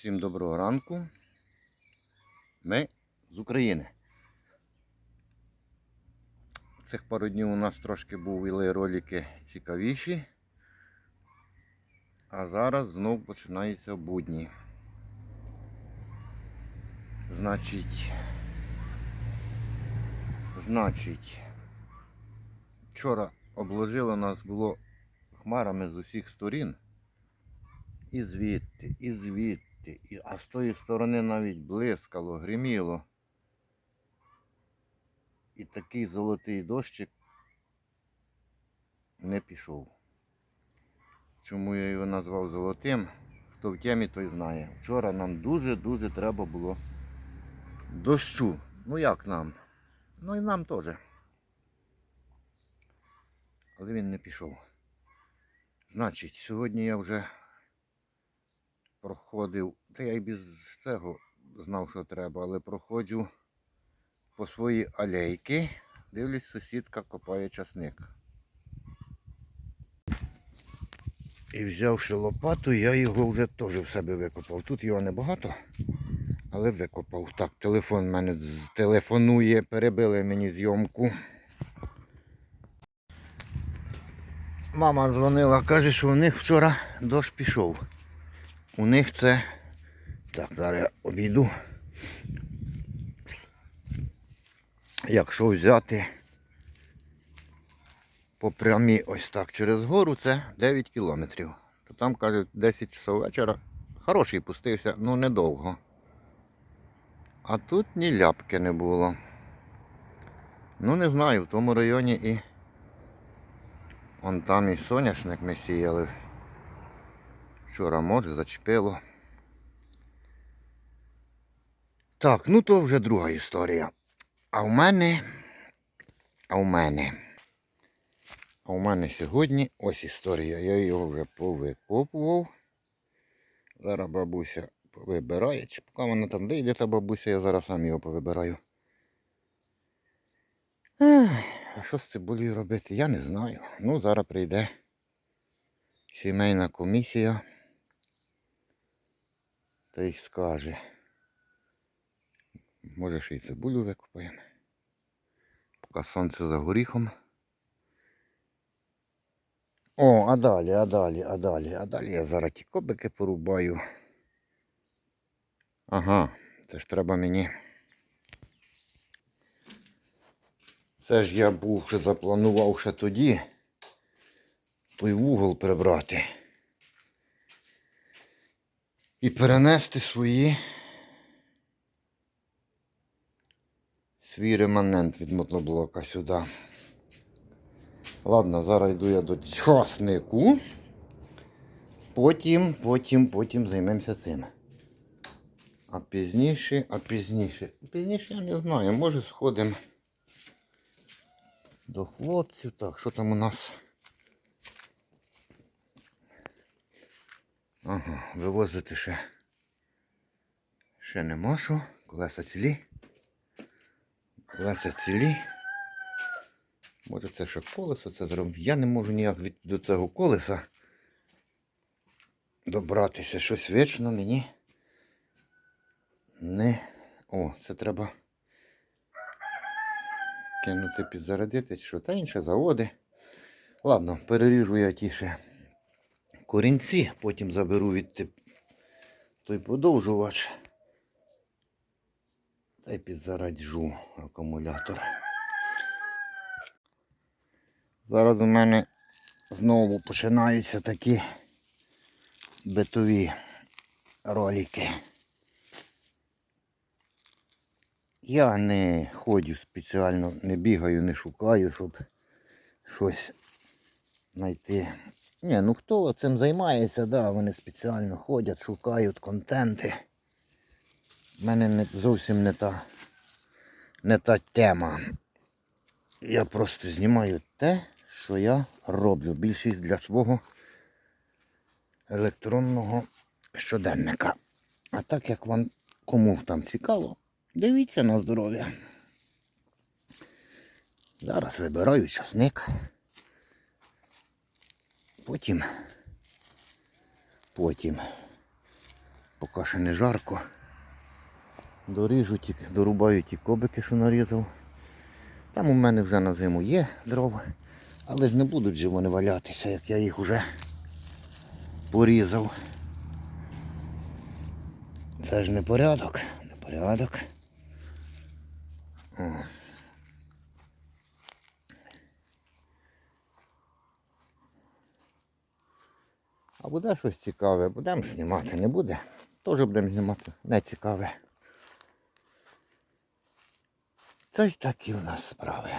Всім доброго ранку. Ми з України. Цих пару днів у нас трошки були ролики цікавіші. А зараз знов починаються будні. Значить, значить, вчора обложило нас було хмарами з усіх сторін. І звідти, і звідти, і, а з тої сторони навіть блискало, гриміло. І такий золотий дощик не пішов. Чому я його назвав золотим? Хто в темі, той знає. Вчора нам дуже-дуже треба було дощу. Ну як нам? Ну і нам теж. Але він не пішов. Значить, сьогодні я вже проходив, та я й без цього знав, що треба, але проходжу по своїй алейки. Дивлюсь, сусідка копає часник. І взявши лопату, я його вже теж в себе викопав. Тут його небагато, але викопав. Так, телефон мене телефонує, перебили мені зйомку. Мама дзвонила, каже, що у них вчора дощ пішов. У них це. Так, зараз я обійду. Якщо взяти по прямій ось так через гору, це 9 кілометрів. То там, кажуть, 10 часов вечора. Хороший пустився, ну недовго. А тут ні ляпки не було. Ну не знаю, в тому районі і. Вон там і соняшник ми сіяли. Вчора може зачепило. Так, ну то вже друга історія. А в мене. А в мене. А в мене сьогодні ось історія. Я його вже повикопував. Зараз бабуся повибирає. Чи поки вона там вийде, та бабуся, я зараз сам його повибираю. А що з цибулею робити? Я не знаю. Ну, зараз прийде сімейна комісія. Та й скаже. Може ще й цибулю викопаємо. Поки сонце за горіхом. О, а далі, а далі, а далі, а далі я зараз ті кобики порубаю. Ага, це ж треба мені. Це ж я був ще запланував ще тоді той вугол прибрати. І перенести свої свій реманент від мотоблока сюди. Ладно, зараз йду я до часнику. Потім, потім, потім займемося цим. А пізніше, а пізніше. Пізніше я не знаю, може сходимо до хлопців. Так, що там у нас? Ага, вивозити ще. Ще нема що. Колеса цілі. Колеса цілі. Може це ще колесо це зробити. Я не можу ніяк від, до цього колеса добратися. Щось вічно мені не... О, це треба кинути підзарядити, що та інше заводи. Ладно, переріжу я ті ще корінці, потім заберу від той подовжувач. Та й підзараджу акумулятор. Зараз у мене знову починаються такі битові ролики. Я не ходю спеціально, не бігаю, не шукаю, щоб щось знайти. Ні, ну хто цим займається, да, вони спеціально ходять, шукають контенти. У мене не, зовсім не та, не та тема. Я просто знімаю те, що я роблю. Більшість для свого електронного щоденника. А так як вам кому там цікаво, дивіться на здоров'я. Зараз вибираю часник. Потім, потім поки ще не жарко. Доріжу ті, дорубаю ті кобики, що нарізав. Там у мене вже на зиму є дрова, але ж не будуть же вони валятися, як я їх вже порізав. Це ж не порядок, не порядок. О. А буде щось цікаве, будемо знімати, не буде. Теж будемо знімати, не цікаве. Та й такі у нас справи.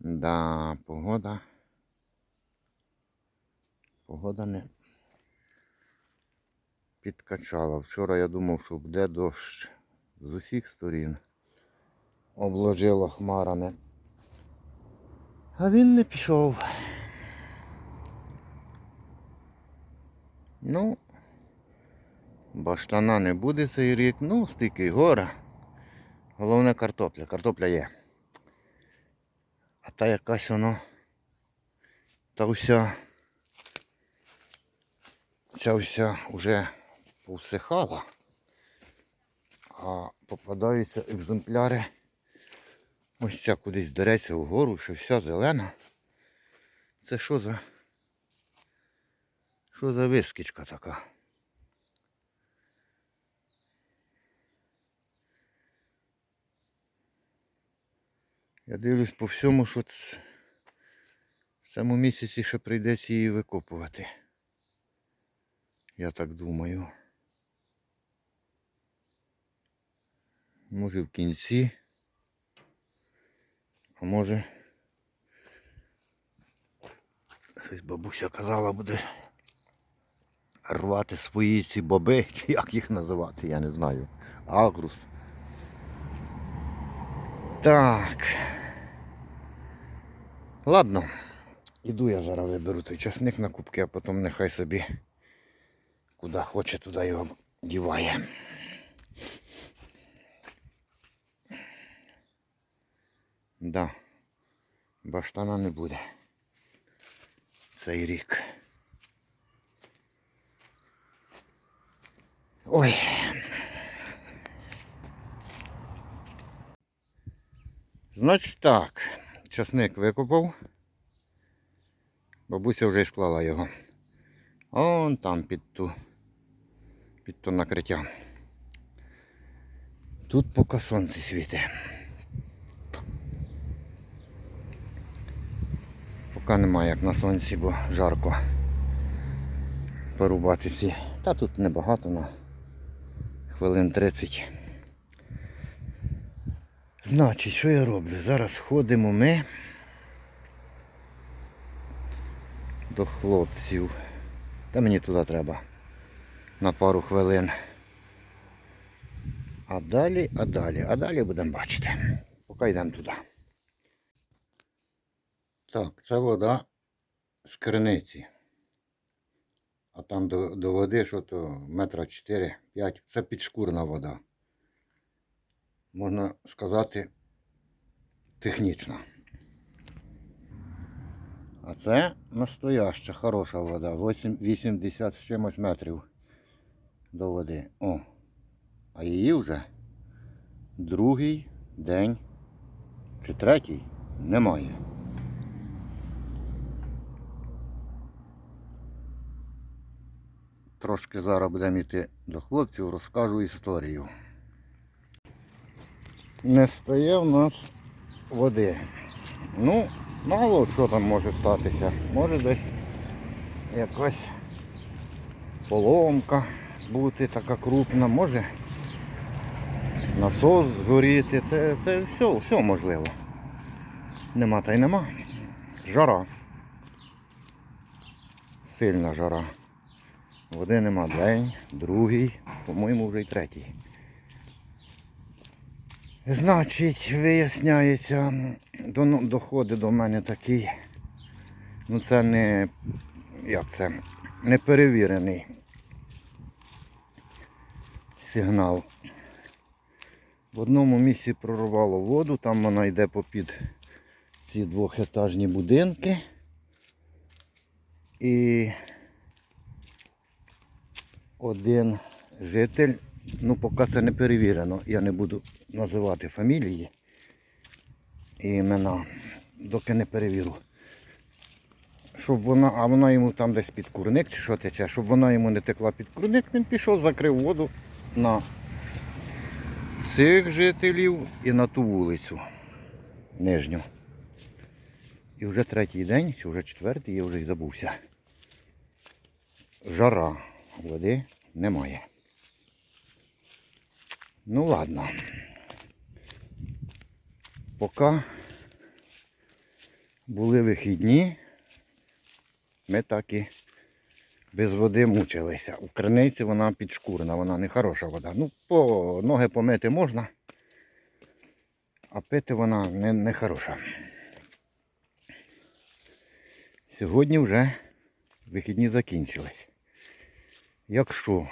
Да, погода. Погода не підкачала. Вчора я думав, що буде дощ з усіх сторін. Обложило хмарами. А він не пішов. Ну, баштана не буде цей рік, ну, стільки й гора. Головне картопля. Картопля є. А та якась воно. Та вся. Ця вся вже повсихала. А попадаються екземпляри. Ось ця кудись дереться вгору, що вся зелена. Це що за... Що за вискічка така? Я дивлюсь по всьому, що в цьому місяці ще прийдеться її викопувати. Я так думаю. Може в кінці. А може. Щось бабуся казала буде рвати свої ці боби, чи як їх називати, я не знаю. Агрус. Так. Ладно. Іду я зараз виберу той часник на кубки, а потім нехай собі куди хоче, туди його діває. Да. Баштана не буде. Цей рік. Ой. Значить так, часник викопав. Бабуся вже склала його. Он там під ту, під то накриття. Тут поки сонце світить. Поки немає як на сонці, бо жарко порубати ці. Та тут небагато на хвилин 30. Значить, що я роблю? Зараз ходимо ми до хлопців. Та мені туди треба на пару хвилин. А далі, а далі, а далі будемо бачити. Поки йдемо туди. Так, це вода з криниці. А там до, до води що то метра 4-5. Це підшкурна вода. Можна сказати, технічна. А це настояща, хороша вода. 8, 80 з чимось метрів до води. О. А її вже другий день чи третій немає. Трошки зараз будемо йти до хлопців, розкажу історію. Не стає в нас води. Ну, мало що там може статися. Може десь якась поломка бути така крупна, може насос згоріти. Це, це все, все можливо. Нема та й нема. Жара. Сильна жара. Води нема день, другий, по-моєму, вже й третій. Значить, виясняється, до, доходить до мене такий, ну це не, як це, не перевірений сигнал. В одному місці прорвало воду, там вона йде попід ці двохетажні будинки. І один житель, ну поки це не перевірено, я не буду називати фамілії і імена, доки не перевірю. Щоб вона, а вона йому там десь під курник чи що тече, щоб вона йому не текла під курник, він пішов, закрив воду на цих жителів і на ту вулицю нижню. І вже третій день, чи вже четвертий, я вже й забувся. Жара, води немає. Ну ладно. Поки були вихідні, ми так і без води мучилися. У криниці вона підшкурена, вона не хороша вода. Ну, по ноги помити можна, а пити вона не, не хороша. Сьогодні вже вихідні закінчились. Якщо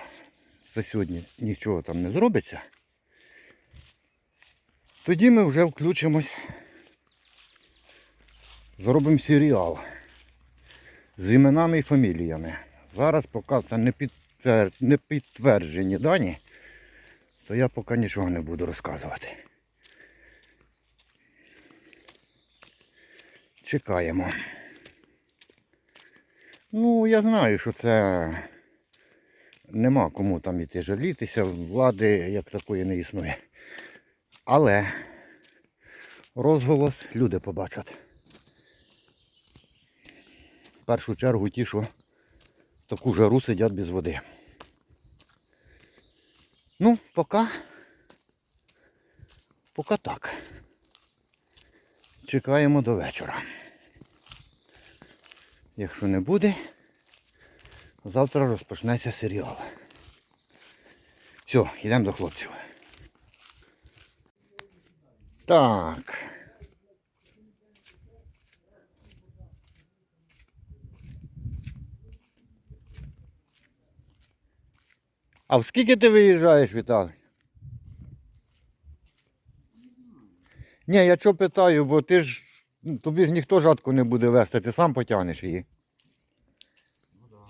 за сьогодні нічого там не зробиться, тоді ми вже включимось, зробимо серіал з іменами і фаміліями. Зараз поки це не, підтвер... не підтверджені дані, то я поки нічого не буду розказувати. Чекаємо. Ну, я знаю, що це нема кому там іти жалітися, влади як такої не існує. Але розголос люди побачать. В першу чергу ті, що в таку жару сидять без води. Ну, поки. Поки так. Чекаємо до вечора. Якщо не буде, завтра розпочнеться серіал. Все, йдемо до хлопців. Так. А в скільки ти виїжджаєш, Віталій? Ні, я що питаю, бо ти ж ну, тобі ж ніхто жатку не буде вести, ти сам потягнеш її.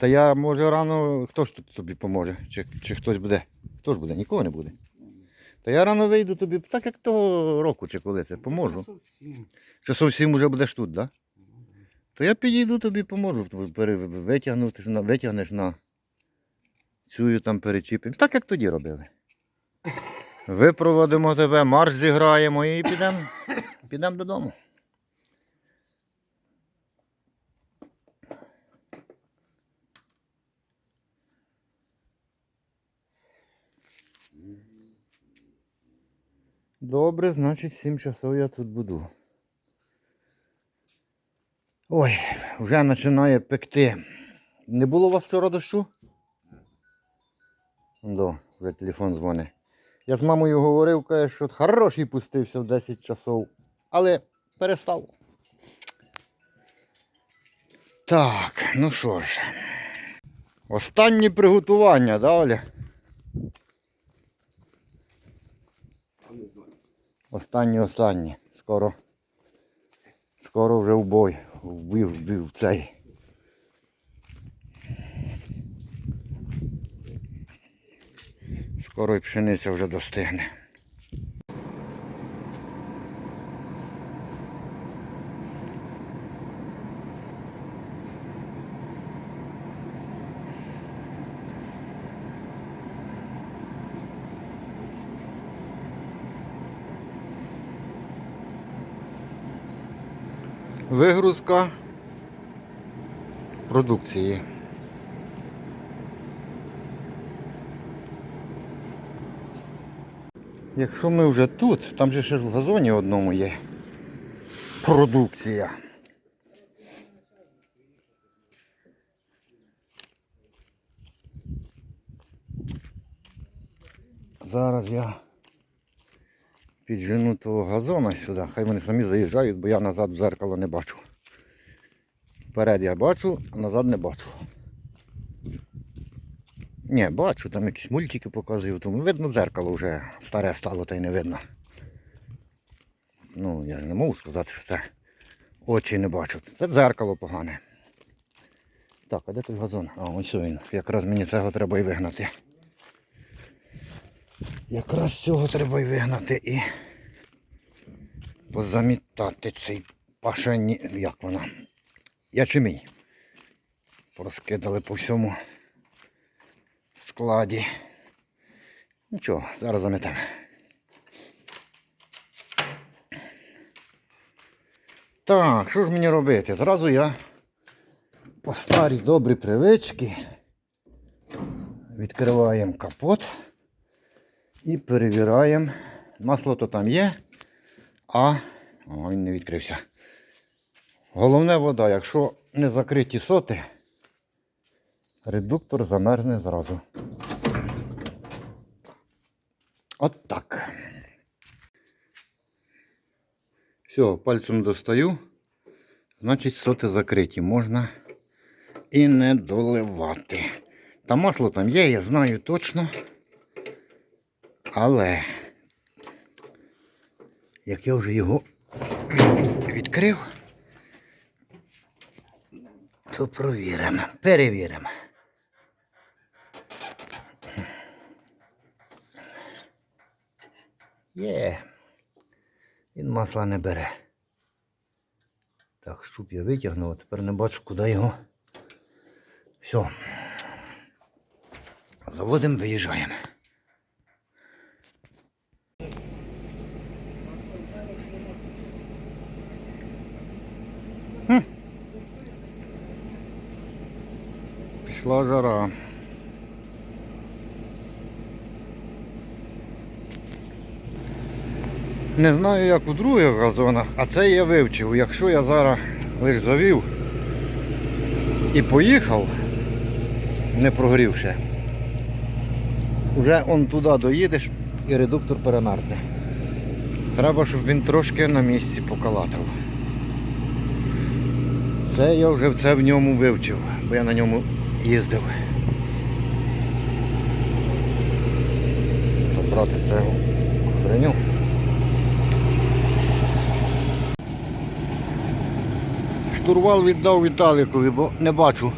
Та я може рано, хто ж тут тобі поможе? Чи, чи хтось буде? Хто ж буде? Нікого не буде. Та я рано вийду тобі, так як того року, чи коли це, поможу. Совсем. Що зовсім уже будеш тут, так? Да? То я підійду тобі поможу, витягнути, на- витягнеш на цю там перечіпимо. Так як тоді робили. Випроводимо тебе, марш зіграємо і підемо підем додому. Добре, значить 7 часов я тут буду. Ой, вже починає пекти. Не було у вас вчора дощу? До, вже телефон дзвонить. Я з мамою говорив, каже, що хороший пустився в 10 часов, але перестав. Так, ну що ж. Останні приготування, да, Оля? А не знаю. Останні, останні. Скоро. Скоро вже в бой. Вбив, вбив цей. Скоро і пшениця вже достигне. Вигрузка продукції. Якщо ми вже тут, там же ще ж в газоні одному є продукція. Зараз я піджену того газона сюди, хай вони самі заїжджають, бо я назад в зеркало не бачу. Вперед я бачу, а назад не бачу. Ні, бачу, там якісь мультики показують, тому видно дзеркало вже старе стало та й не видно. Ну, я ж не можу сказати, що це очі не бачу. Це дзеркало погане. Так, а де той газон? А, ось він. Якраз мені цього треба і вигнати. Якраз цього треба і вигнати і позамітати цей пашані. Як вона? Ячемінь. Порозкидали по всьому складі. Нічого, зараз заметемо. Так, що ж мені робити? Зразу я по старій добрій привичці відкриваємо капот і перевіряємо. Масло то там є, а О, він не відкрився. Головне вода, якщо не закриті соти, редуктор замерзне зразу. От так. Все, пальцем достаю. Значить, соти закриті. Можна і не доливати. Та масло там є, я знаю точно. Але як я вже його відкрив, то провіримо, перевіримо. Є. Він масла не бере. Так, щуп я витягнув, а тепер не бачу, куди його. Все. Заводимо, виїжджаємо. Пішла жара. Не знаю, як у других газонах, а це я вивчив. Якщо я зараз лише завів і поїхав, не прогрівши, вже он туди доїдеш і редуктор перемерзне. Треба, щоб він трошки на місці покалатав. Це я вже це в ньому вивчив, бо я на ньому їздив. Забрати це броню. Штурвал віддав Віталікові, бо не бачу.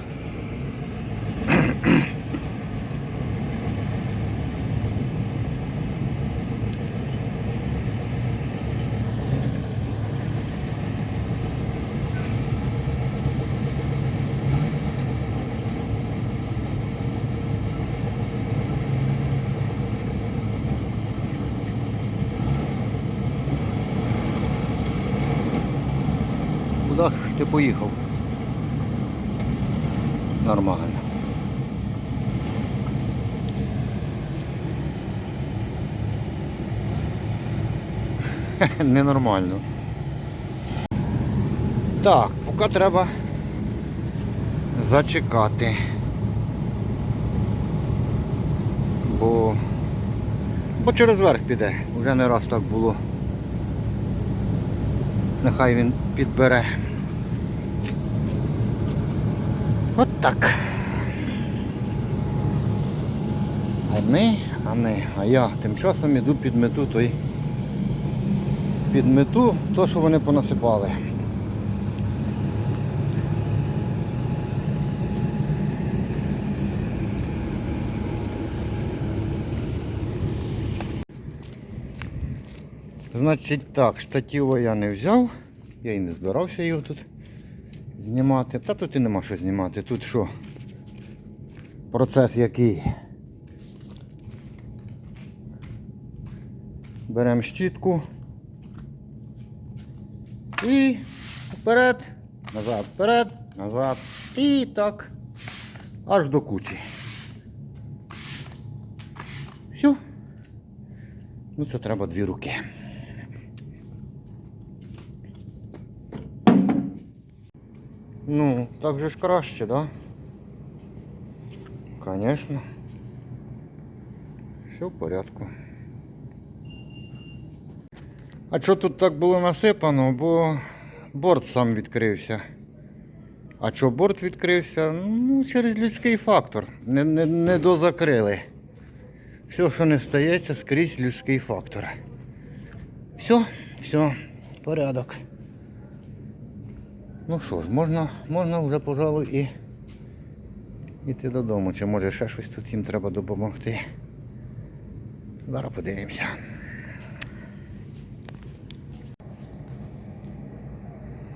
Куди ж ти поїхав? Нормально. Ненормально. Так, поки треба зачекати. Бо, бо через верх піде. Вже не раз так було. Нехай він підбере. От так. А ми, а ми, а я тим часом іду під мету той. Під мету то, що вони понасипали. Значить так, штатива я не взяв, я і не збирався його тут знімати. Та тут і нема що знімати. Тут що? Процес який? Беремо щітку і вперед, назад, вперед, назад. І так. Аж до кучі. Все. Ну це треба дві руки. Ну, так же ж краще, да? Конечно. Все в порядку. А що тут так було насипано? Бо борт сам відкрився. А що борт відкрився? Ну, через людський фактор. Не, не, не дозакрили. Все, що не стається, скрізь людський фактор. Все, все, порядок. Ну що ж, можна, можна вже, пожалуй, і йти додому. Чи може ще щось тут їм треба допомогти. Зараз подивимося.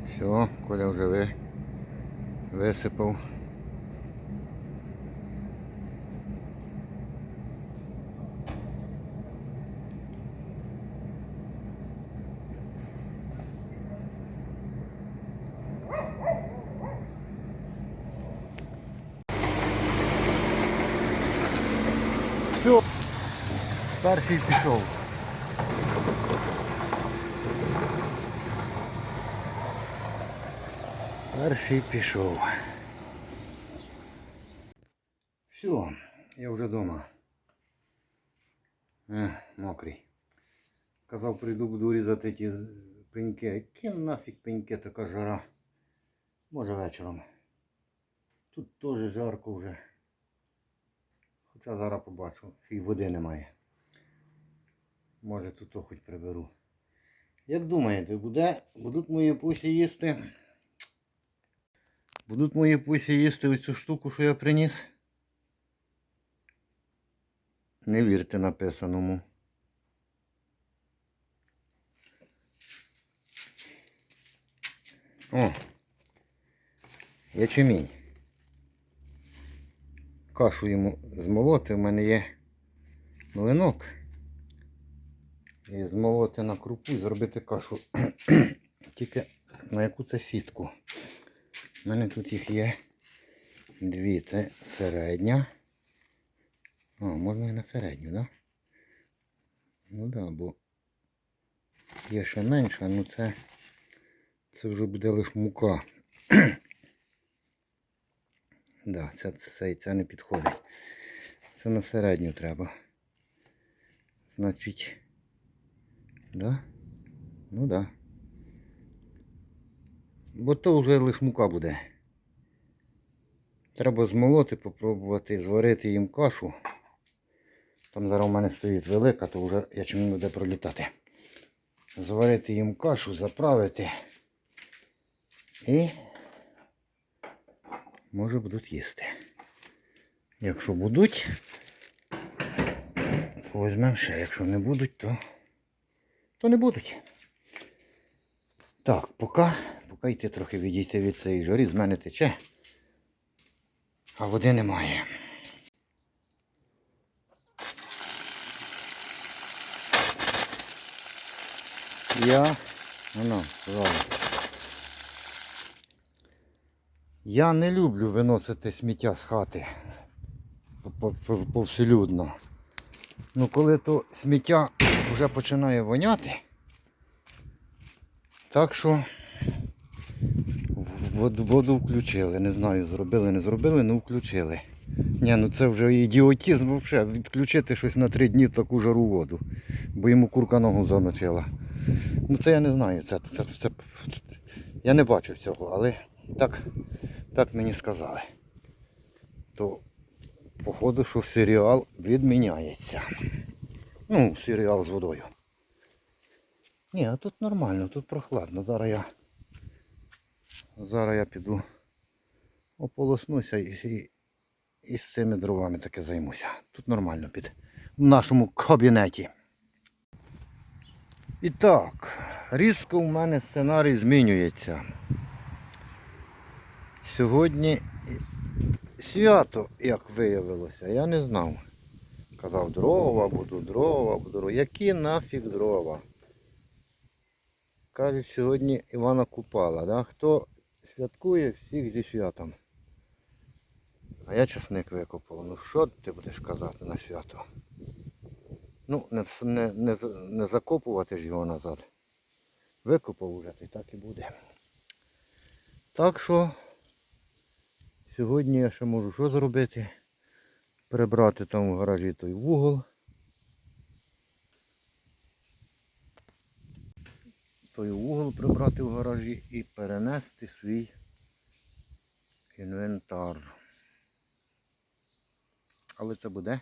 Все, Коля вже ви, висипав. Все, перший пішов. Перший пішов. Все, я вже вдома. Е, мокрий. Казав, прийду, буду різати ті пеньки. Які нафіг пеньки, така жара. Може вечором. Тут теж жарко вже. Хоча зараз побачу, що і води немає. Може тут хоч приберу. Як думаєте, буде, будуть мої пусі їсти? Будуть мої пусі їсти оцю штуку, що я приніс? Не вірте написаному. О! Ячемінь. Кашу йому змолоти, в мене є млинок. І змолоти на крупу і зробити кашу. Тільки на яку це сітку. У мене тут їх є дві. Це середня. А, можна і на середню, да? Ну да, бо є ще менша, ну це, це вже буде лише мука. да, це, це, це не підходить. Це на середню треба. Значить, да? Ну да. Бо то вже лише мука буде. Треба змолоти, попробувати зварити їм кашу. Там зараз у мене стоїть велика, то вже я чим буде пролітати. Зварити їм кашу, заправити. І може будуть їсти. Якщо будуть, то візьмемо ще. Якщо не будуть, то, то не будуть. Так, поки, поки йти трохи відійти від цієї жарі, з мене тече, а води немає. Я, ну, ладно. Я не люблю виносити сміття з хати по- по- Ну коли то сміття вже починає воняти, так що воду включили. Не знаю, зробили, не зробили, ну включили. Ні, ну це вже ідіотизм взагалі. Відключити щось на три дні в таку жару воду. Бо йому курка ногу замочила. Ну це я не знаю. Це, це, це, я не бачив цього, але так, так мені сказали. То походу, що серіал відміняється. Ну, серіал з водою. Ні, а тут нормально, тут прохладно. Зараз я зараз я піду ополоснуся і, і, і з цими дровами таки займуся. Тут нормально під в нашому кабінеті. І так, різко в мене сценарій змінюється. Сьогодні свято, як виявилося, я не знав. Казав, дрова буду, дрова буду. дрова. Які нафіг дрова? Кажуть, сьогодні Івана Купала. Да? Хто святкує всіх зі святом. А я часник викопав. Ну що ти будеш казати на свято? Ну, не, не, не, не закопувати ж його назад. Викопав уже, й так і буде. Так що сьогодні я ще можу що зробити? Прибрати там в гаражі той вугол. Той угол прибрати в гаражі і перенести свій інвентар. Але це буде.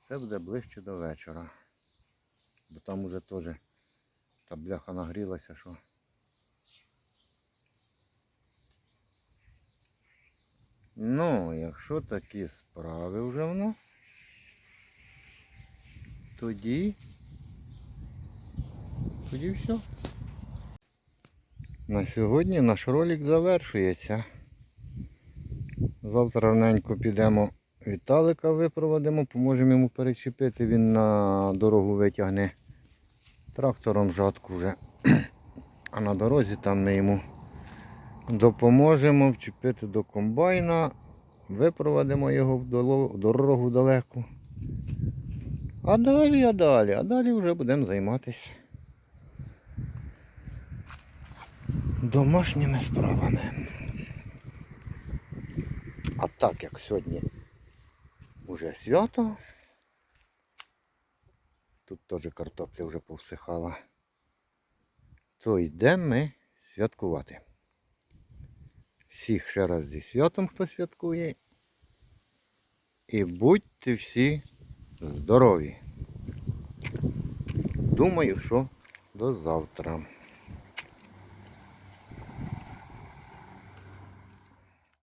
Це буде ближче до вечора. Бо там уже теж та бляха нагрілася, що. Ну, якщо такі справи вже в нас, тоді. Тоді все. На сьогодні наш ролик завершується. Завтра раненько підемо Віталика випроводимо, поможемо йому перечепити, він на дорогу витягне трактором жатку вже. А на дорозі там ми йому допоможемо вчепити до комбайна, випроводимо його в дорогу далеку. А далі, а далі, а далі вже будемо займатися домашніми справами. А так як сьогодні уже свято, тут теж картопля вже повсихала, то йдемо ми святкувати. Всіх ще раз зі святом, хто святкує. І будьте всі здорові. Думаю, що до завтра.